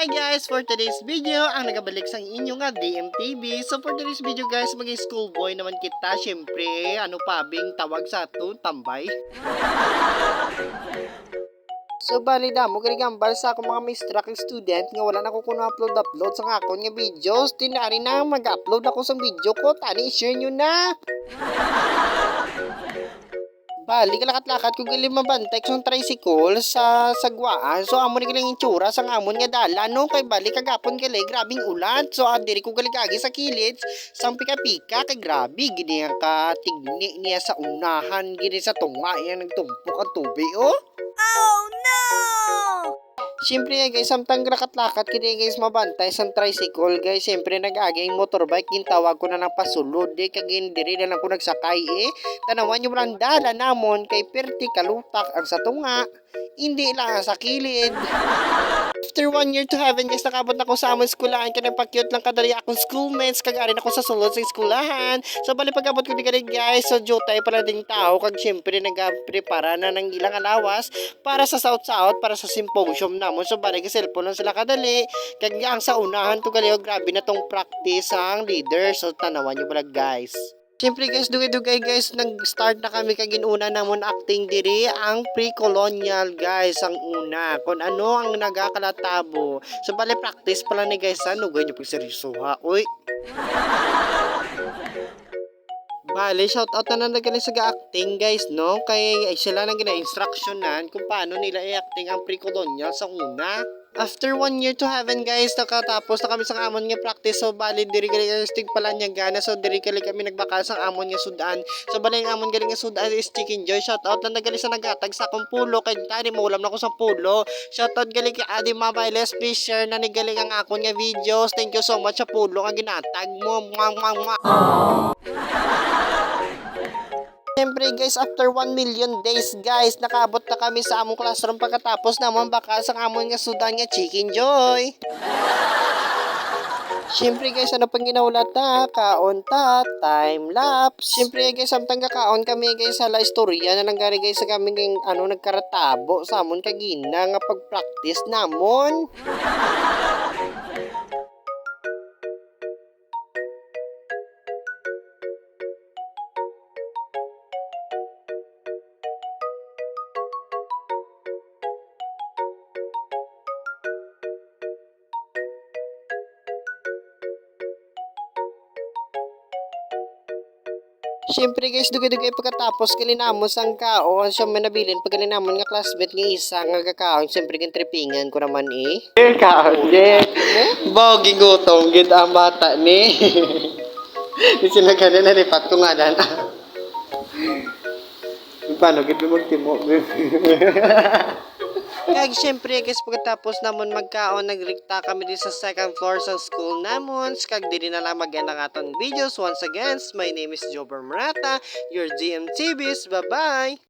Hi guys! For today's video, ang nagabalik sa inyo nga DMTV. So for today's video guys, maging schoolboy naman kita. Siyempre, ano pa bing tawag sa ato, tambay. So bali damo gali gambal sa akong mga mistruck student nga wala na ko kuno upload upload sa akon nga videos. Tinari na mag-upload ako sa video ko. Tani share nyo na. Bali, kalakat-lakat ko gali mabantay kung tricycle sa sagwaan. So, amo ni galing itsura sa amon nga dala, no? Kay bali, kagapon gali, grabing ulan. So, adiri ko gali kagi sa kilid, sang pika-pika, kay grabe, gini ang katigni niya sa unahan, gini sa tunga, yan nagtumpok ang tubig, oh. Oh Siyempre guys, samtang lakat-lakat kini guys mabantay sa tricycle guys. Siyempre nag-aging motorbike gintawag ko na ng pasulod eh. Kagin diri na lang ko nagsakay eh. Tanawan yung lang dala namon kay perti kalutak ang sa tunga. Hindi lang sa kilid. After one year to heaven guys, nakabot na ko sa amon skulahan. Kaya nagpakyut lang kadali akong schoolmates. Kagarin ako sa sulod sa skulahan. So bali pagabot ko di ka guys. So jutay pala ding tao. Kag siyempre nag-prepara na ng ilang alawas para sa South-South, para sa symposium namon. So bali ka cellphone lang sila kadali. Kag ang sa unahan to gali grabe na tong practice ang leader. So tanawan nyo pala guys. Siyempre guys, dugay-dugay guys, nag-start na kami kaginuna namon acting diri ang pre-colonial guys ang una. Kung ano ang nagakalatabo. So bali practice pala ni guys, ano ganyan pag seryoso ha. Uy, Bale, shout out na galing sa acting guys, no? Kay ay sila nang gina-instructionan kung paano nila i-acting ang pre-colonial sa una. After one year to heaven guys, nakatapos na kami sa amon nga practice. So, bali, diri gali ang stig pala niya gana. So, diri gali kami nagbakal sa amon nga sudan. So, bali ang amon galing nga sudan is Chicken Joy. Shout out na nagali sa nagatag sa akong pulo. Kay tani mo ulam na ko sa pulo. Shout out gali kay Adi Mabayles. Please share na ni galing ang akon nga videos. Thank you so much sa pulo nga ginatag mo. Mwah, mwah, mwah. Siyempre guys, after 1 million days guys, nakaabot na kami sa among classroom pagkatapos naman bakal sa amon nga sudan nga Chicken Joy. Siyempre guys, ano pang ginawala ta? Kaon ta, time lapse. Siyempre guys, samtang kakaon kami guys sa la istorya na nangyari guys sa kami ng ano nagkaratabo sa amon kagina nga pag-practice namon. Siyempre guys, dugay-dugay pagkatapos kalinamos ang kaon siya may nabilin pag kalinamon nga classmate nga isa nga kakaon siyempre kang tripingan ko naman eh. Kaon, di. Bogi gutom, gid ang bata ni. Ganun na lipat ko nga dan. Paano, gid mo magtimo. Kag syempre guys pagkatapos namon magkaon nagrikta kami din sa second floor sa school namon. Kag diri na lang maganda nga videos. Once again my name is Jober Marata your GMTVs bye bye